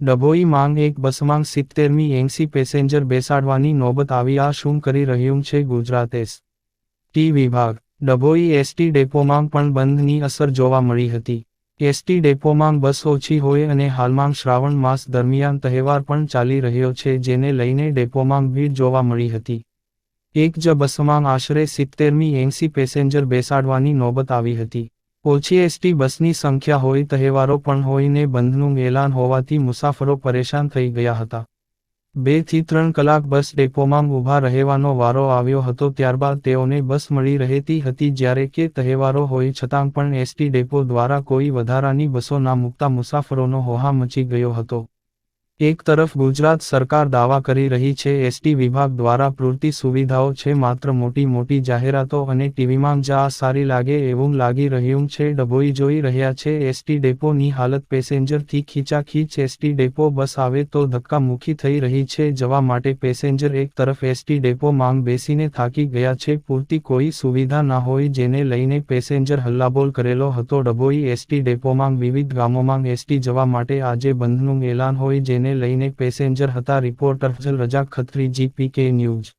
ડભોઈ માંગ એક બસમાં સિત્તેરમી એંસી પેસેન્જર બેસાડવાની નોબત આવી. આ શું કરી રહ્યું છે ગુજરાત એસ. ટી વિભાગ. ડભોઈ એસટી ડેપોમાં પણ બંધની અસર જોવા મળી હતી. એસટી ડેપોમાં બસ ઓછી હોય અને હાલમાં શ્રાવણ માસ દરમિયાન તહેવાર પણ ચાલી રહ્યો છે જેને લઈને ડેપોમાં ભીડ જોવા મળી હતી. એક જ બસમાં આશરે સિત્તેરમી એંસી પેસેન્જર બેસાડવાની નોબત આવી હતી. ઓછી એસટી બસની સંખ્યા હોય, તહેવારો પણ હોઈને બંધનું એલાન હોવાથી મુસાફરો પરેશાન થઈ ગયા હતા. બેથી ત્રણ કલાક બસ ડેપોમાં ઊભા રહેવાનો વારો આવ્યો હતો, ત્યારબાદ તેઓને બસ મળી રહેતી હતી જ્યારે કે તહેવારો હોય છતાં પણ એસટી ડેપો દ્વારા કોઈ વધારાની બસો ના મૂકતા મુસાફરોનો હોહા મચી ગયો હતો. એક તરફ ગુજરાત સરકાર દાવા કરી રહી છે, એસટી વિભાગ દ્વારા પૂરતી સુવિધાઓ છે, માત્ર મોટી મોટી જાહેરાતો અને ટીવીમાં જ આ સારી લાગે એવું લાગી રહ્યું છે, ડભોઈ જોઈ રહ્યા છે, એસટી ડેપોની હાલત પેસેન્જરથી ખીચાખીચ, એસટી ડેપો બસ આવે તો ધક્કામુખી થઈ રહી છે, જવા માટે પેસેન્જર એક તરફ એસટી ડેપો માંગ બેસીને થાકી ગયા છે, પૂરતી કોઈ સુવિધા ના હોય જેને લઈને પેસેન્જર હલ્લાબોલ કરેલો હતો, ડભોઈ એસટી ડેપોમાં વિવિધ ગામોમાં એસટી જવા માટે આજે બંધનું એલાન હોય જેને લઈને પેસેન્જર હતા reporter Fazal Razak Khatri GPK news.